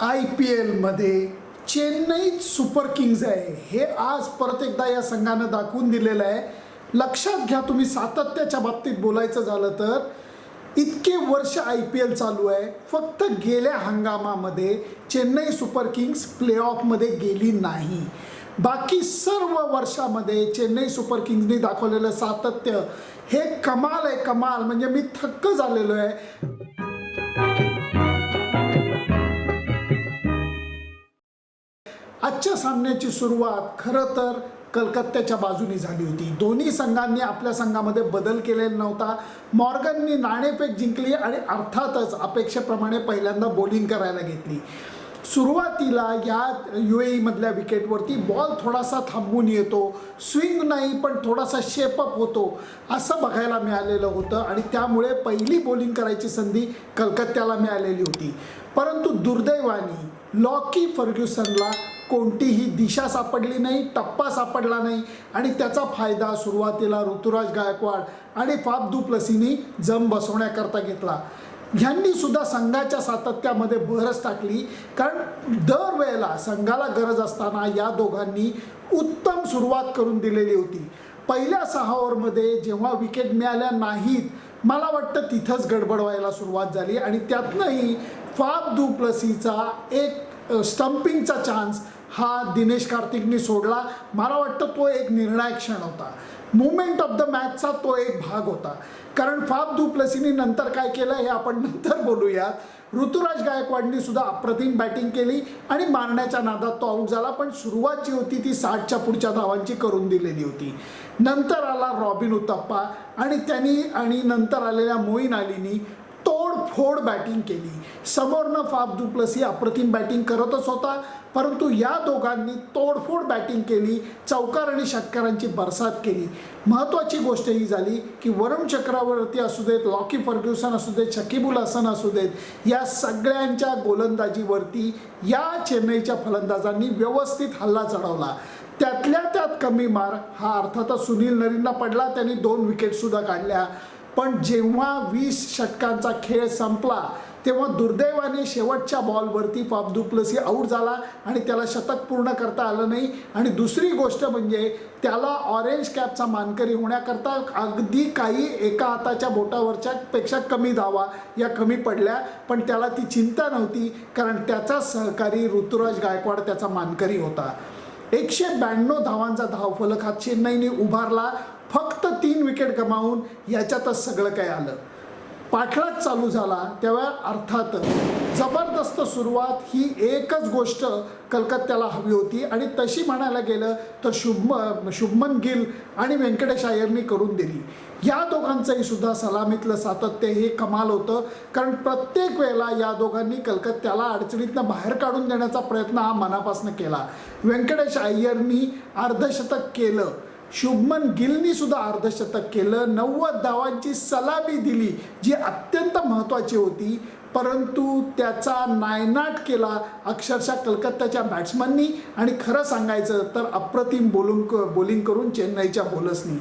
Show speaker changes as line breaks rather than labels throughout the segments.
I P एलमध्ये Chennai super kings आहे. हे आज परत एकदा या संघानं दाखवून दिलेलं आहे. लक्षात घ्या तुम्ही सातत्याच्या बाबतीत बोलायचं झालं तर इतके वर्ष आय पी एल चालू आहे. फक्त गेल्या हंगामामध्ये चेन्नई सुपर किंग्स प्लेऑफमध्ये गेली नाही. बाकी सर्व वर्षामध्ये चेन्नई सुपर किंग्जनी दाखवलेलं सातत्य हे कमाल आहे कमाल. म्हणजे मी थक्क झालेलो आहे. आजच्या सामन्याची सुरुवात खरं तर कलकत्त्याच्या बाजूनी झाली होती. दोन्ही संघांनी आपल्या संघामध्ये बदल केलेला नव्हता. मॉर्गननी नाणेफेक जिंकली आणि अर्थातच अपेक्षेप्रमाणे पहिल्यांदा बॉलिंग करायला घेतली. सुरुवातीला या यू ए मधल्या विकेटवरती बॉल थोडासा थांबून येतो. स्विंग नाही पण थोडासा शेपअप होतो. असं बघायला मिळालेलं होतं आणि त्यामुळे पहिली बॉलिंग करायची संधी कलकत्त्याला मिळालेली होती. परंतु दुर्दैवाने लॉकी फर्ग्युसनला कोणतीही दिशा सापडली नाही टप्पा सापडला नाही. आणि त्याचा फायदा सुरुवातीला ऋतुराज गायकवाड आणि फाफ दुप्लसीनी जम बसवण्याकरता घेतला. ह्यांनी सुद्धा संघाच्या सातत्यामध्ये भरच टाकली. कारण दरवेळेला संघाला गरज असताना या दोघांनी उत्तम सुरुवात करून दिलेली होती. पहिल्या सहा ओव्हरमध्ये जेव्हा विकेट मिळाल्या नाहीत मला वाटतं तिथंच गडबड व्हायला सुरुवात झाली. आणि त्यातनंही फाफ दुप्लसीचा एक स्टम्पिंगचा चान्स हा दिनेश कार्तिकने सोडला. मला वाटतं तो एक निर्णायक क्षण होता. मुवमेंट ऑफ द मॅचचा तो एक भाग होता. कारण फाफ दु प्लसीनी नंतर काय केलं हे आपण नंतर बोलूयात. ऋतुराज गायकवाडनी सुद्धा अप्रतिम बॅटिंग केली आणि मारण्याच्या नादात तो आऊट झाला. पण सुरुवात जी होती ती साठच्या पुढच्या धावांची करून दिलेली होती. नंतर आला रॉबिन उतप्पा आणि त्यांनी आणि नंतर आलेल्या मोईन अलीनी तोडफोड बॅटिंग केली. समोरनं फाफ दुप्लसी अप्रतिम बॅटिंग करतच होता. परंतु या दोघांनी तोडफोड बॅटिंग केली. चौकार आणि षटकारांची बरसात केली. महत्त्वाची गोष्ट ही झाली की वरुण चक्रवर्ती असू देत लॉकी फर्ग्युसन असू देत शकीबुल हसन असू देत या सगळ्यांच्या गोलंदाजीवरती या चेन्नईच्या फलंदाजांनी व्यवस्थित हल्ला चढवला. त्यातल्या त्यात कमी मार हा अर्थातच सुनील नरींना पडला. त्यांनी दोन विकेटसुद्धा काढल्या. पण जेव्हा वीस षटकांचा खेळ संपला तेव्हा दुर्दैवाने शेवटच्या बॉलवरती फाफ दुप्लसी आऊट झाला आणि त्याला शतक पूर्ण करता आलं नाही. आणि दुसरी गोष्ट म्हणजे त्याला ऑरेंज कॅपचा मानकरी होण्याकरता अगदी काही एका हाताच्या बोटावरच्या पेक्षा कमी धावा या कमी पडल्या. पण त्याला ती चिंता नव्हती कारण त्याचा सहकारी ऋतुराज गायकवाड त्याचा मानकरी होता. एकशे ब्याण्णव धावांचा धावफलक हा चेन्नईने उभारला. फक्त तीन विकेट गमावून याच्यातच सगळं काय आलं. पाठलाग चालू झाला तेव्हा अर्थातच जबरदस्त सुरुवात ही एकच गोष्ट कलकत्त्याला हवी होती. आणि तशी म्हणायला गेलं तर शुभ शुभमन गिल आणि व्यंकटेश अय्यरनी करून दिली. या दोघांचंही सुद्धा सलामीतलं सातत्य हे कमाल होतं. कारण प्रत्येक वेळेला या दोघांनी कलकत्त्याला अडचणीतनं बाहेर काढून देण्याचा प्रयत्न हा मनापासून केला. व्यंकटेश अय्यरनी अर्धशतक केलं. शुभमन गिलनी सुद्धा अर्धशतक केलं. नव्वद धावांची सलामी दिली जी अत्यंत महत्त्वाची होती. परंतु त्याचा नायनाट केला अक्षरशः कलकत्त्याच्या बॅट्समननी आणि खरं सांगायचं तर अप्रतिम बोलून बॉलिंग करून चेन्नईच्या बॉलर्सनी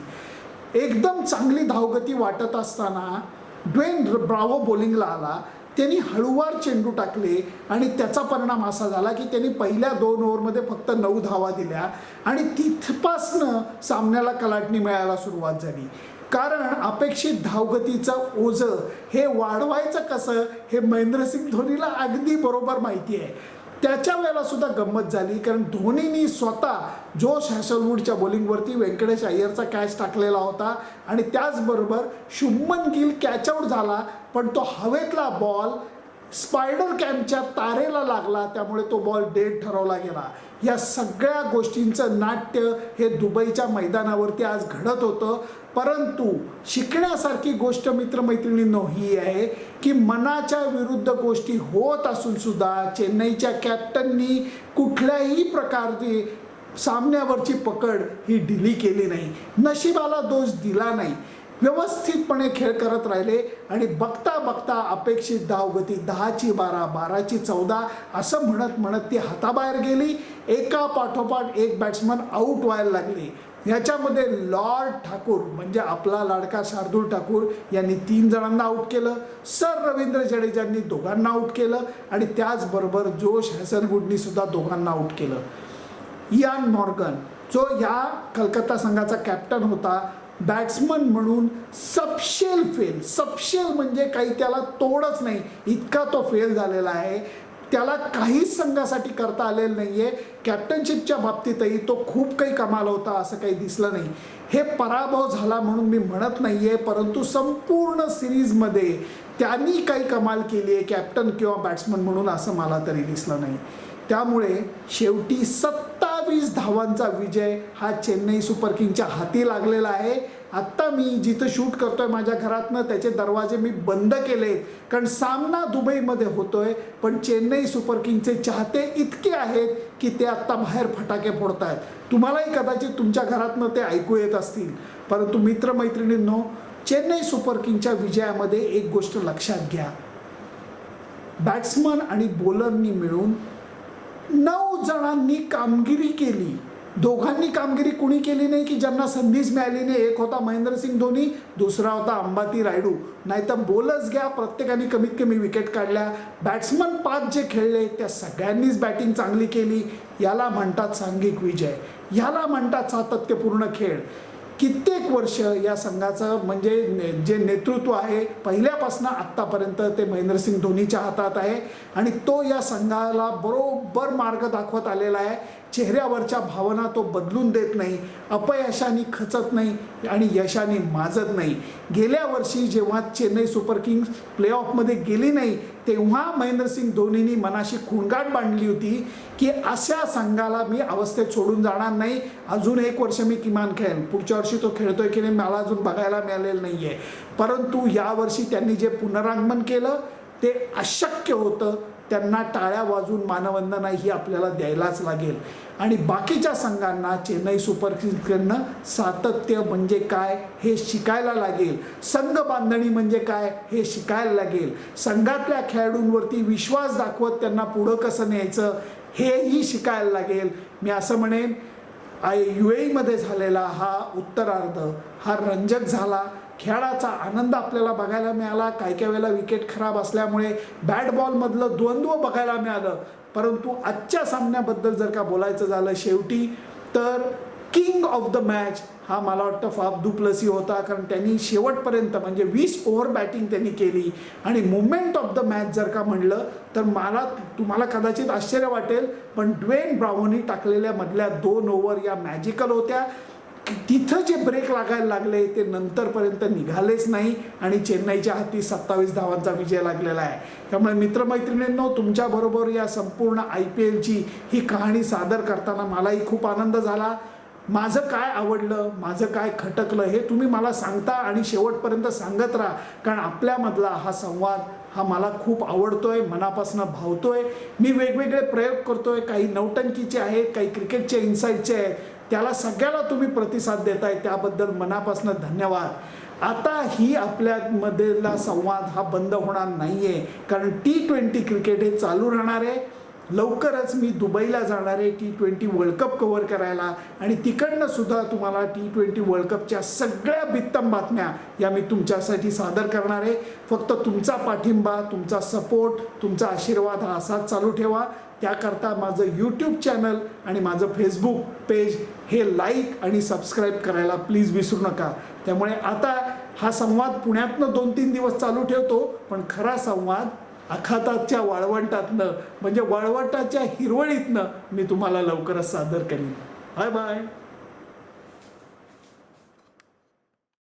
एकदम चांगली धावगती वाटत असताना ड्वेन ब्रावो बॉलिंगला आला. त्यांनी हळूवार चेंडू टाकले आणि त्याचा परिणाम असा झाला की त्यांनी पहिल्या दोन ओव्हरमध्ये फक्त नऊ धावा दिल्या आणि तिथपासनं सामन्याला कलाटणी मिळायला सुरुवात झाली. कारण अपेक्षित धावगतीचं ओझं हे वाढवायचं कसं हे महेंद्रसिंग धोनीला अगदी बरोबर माहिती आहे. त्याच्या वेळेला सुद्धा गंमत झाली कारण धोनीनी स्वतः जोश हॅसलवूडच्या बॉलिंगवरती व्यंकटेश अय्यरचा कॅच टाकलेला होता आणि त्याचबरोबर शुभमन गिल कॅच आऊट झाला पण तो हवेतला बॉल स्पायडर कॅम्पच्या तारेला लागला त्यामुळे तो बॉल डेड ठरवला गेला. या सगळ्या गोष्टींचं नाट्य हे दुबईच्या मैदानावरती आज घडत होतं. परंतु शिकण्यासारखी गोष्ट मित्रमैत्रिणींनो ही आहे की मनाच्या विरुद्ध गोष्टी होत असून सुद्धा चेन्नईच्या कॅप्टननी कुठल्याही प्रकारची सामन्यावरची पकड ही ढिली केली नाही. नशिबाला दोष दिला नाही. व्यवस्थितपणे खेळ करत राहिले आणि बघता बघता अपेक्षित धावगती दहाची बारा बाराची चौदा असं म्हणत म्हणत ती हाताबाहेर गेली. एका पाठोपाठ एक बॅट्समन आऊट व्हायला लागली. याच्यामध्ये लॉर्ड ठाकूर म्हणजे आपला लाडका शार्दूल ठाकूर यांनी तीन जणांना आऊट केलं. सर रवींद्र जडेजांनी दोघांना आऊट केलं आणि त्याचबरोबर जोश हॅसनवूडनी सुद्धा दोघांना आऊट केलं. इयान मॉर्गन जो या कलकत्ता संघाचा कॅप्टन होता बॅट्समन म्हणून सपशेल फेल सपशेल म्हणजे काही त्याला तोडच नाही. इतका तो फेल झालेला आहे. त्याला काहीच संघासाठी करता आलेलं नाही आहे कॅप्टनशिपच्या बाबतीतही तो खूप काही कमाल होता असं काही दिसलं नाही. हे पराभव झाला म्हणून मी म्हणत नाही आहे परंतु संपूर्ण सिरीजमध्ये त्यांनी काही कमाल केली आहे कॅप्टन किंवा बॅट्समन म्हणून असं मला तरी दिसलं नाही. त्यामुळे शेवटी सत्तावीस धावांचा विजय हा चेन्नई सुपर किंगच्या हाती लागलेला आहे. आत्ता मी जिथं शूट करतोय माझ्या घरातनं त्याचे दरवाजे मी बंद केले कारण सामना दुबईमध्ये होतोय पण चेन्नई सुपर किंगचे चाहते इतके आहेत की ते आत्ता बाहेर फटाके फोडत आहेत तुम्हालाही कदाचित तुमच्या घरातनं ते ऐकू येत असतील. परंतु मित्रमैत्रिणींनो चेन्नई सुपर किंगच्या विजयामध्ये एक गोष्ट लक्षात घ्या. बॅट्समन आणि बॉलरनी मिळून नऊ जणांनी कामगिरी केली. दोघांनी कामगिरी कुणी केली नाही की ज्यांना संधीच मिळाली नाही? एक होता महेंद्रसिंग धोनी दुसरा होता अंबाती रायडू. नाहीतर बोलच घ्या प्रत्येकाने कमीत कमी विकेट काढल्या. बॅट्समन पाच जे खेळले त्या सगळ्यांनीच बॅटिंग चांगली केली. याला म्हणतात सांघिक विजय. याला म्हणतात सातत्यपूर्ण खेळ. कित्येक वर्ष या संघाचं म्हणजे ने जे नेतृत्व आहे पहिल्यापासून आत्तापर्यंत ते महेंद्रसिंग धोनीच्या हातात आहे आणि तो या संघाला बरोबर मार्ग दाखवत आलेला आहे. चेहऱ्यावरच्या भावना तो बदलून देत नाही अपयशाने खचत नाही आणि यशाने माजत नाही. गेल्या वर्षी जेव्हा चेन्नई सुपर किंग्स प्लेऑफमध्ये गेली नाही तेव्हा महेंद्रसिंग धोनीनी मनाशी खुणगाट बांधली होती की अशा संघाला मी अवस्थेत सोडून जाणार नाही. अजून एक वर्ष मी किमान खेळेन. पुढच्या वर्षी तो खेळतोय की नाही मला अजून बघायला मिळालेलं नाही आहे परंतु यावर्षी त्यांनी जे पुनरागमन केलं ते अशक्य होतं. त्यांना टाळ्या वाजून मानवंदना ही आपल्याला द्यायलाच लागेल. आणि बाकीच्या संघांना चेन्नई सुपर किंग्सकडनं सातत्य म्हणजे काय हे शिकायला लागेल. संघ बांधणी म्हणजे काय हे शिकायला लागेल. संघातल्या खेळाडूंवरती विश्वास दाखवत त्यांना पुढं कसं न्यायचं हेही शिकायला लागेल. मी असं म्हणेन आय यू एमध्ये झालेला हा उत्तरार्ध हा रंजक झाला. खेळाचा आनंद आपल्याला बघायला मिळाला. काय काय वेळेला विकेट खराब असल्यामुळे बॅट बॉलमधलं द्वंद्व बघायला मिळालं. परंतु आजच्या सामन्याबद्दल जर का बोलायचं झालं शेवटी तर किंग ऑफ द मॅच हा मला वाटतं फाफ दुप्लसी होता. कारण त्यांनी शेवटपर्यंत म्हणजे वीस ओव्हर बॅटिंग त्यांनी केली. आणि मुवमेंट ऑफ द मॅच जर का म्हणलं तर मला तुम्हाला कदाचित आश्चर्य वाटेल पण ड्वेन ब्राव्होनी टाकलेल्या मधल्या दोन ओव्हर या मॅजिकल होत्या. तिथं जे ब्रेक लागायला लागले ते नंतरपर्यंत निघालेच नाही आणि चेन्नईच्या हाती सत्तावीस धावांचा विजय लागलेला आहे. त्यामुळे मित्रमैत्रिणींनो तुमच्याबरोबर या संपूर्ण आय पी एलची ही कहाणी सादर करताना मलाही खूप आनंद झाला. माझं काय आवडलं माझं काय खटकलं हे तुम्ही मला सांगता आणि शेवटपर्यंत सांगत राहा. कारण आपल्यामधला हा संवाद हा मला खूप आवडतोय मनापासून भावतोय. मी वेगवेगळे प्रयोग करतोय काही नौटंकीचे आहेत काही क्रिकेटचे इन्साईटचे आहेत. त्याला सगळ्याला तुम्ही प्रतिसाद देताय त्याबद्दल मनापासून धन्यवाद. आता ही आपल्यामधला संवाद हा बंद होणार नाही आहे कारण टी ट्वेंटी क्रिकेट हे चालू राहणार आहे. लवकरच मी दुबईला जाणार आहे T twenty world cup cover करायला. आणि तिकडनं सुद्धा तुम्हाला टी ट्वेंटी वर्ल्ड कपच्या सगळ्या बित्तम बातम्या या मी तुमच्यासाठी सादर करणार आहे. फक्त तुमचा पाठिंबा तुमचा सपोर्ट तुमचा आशीर्वाद हा असाच चालू ठेवा. त्याकरता माझं यूट्यूब चॅनल आणि माझं फेसबुक पेज हे लाईक आणि सबस्क्राईब करायला प्लीज विसरू नका. त्यामुळे आता हा संवाद पुण्यातनं दोन तीन दिवस चालू ठेवतो पण खरा संवाद अखाताच्या वाळवंटातनं म्हणजे वाळवंटाच्या हिरवळीतनं मी तुम्हाला लवकरच सादर करीन. Bye bye.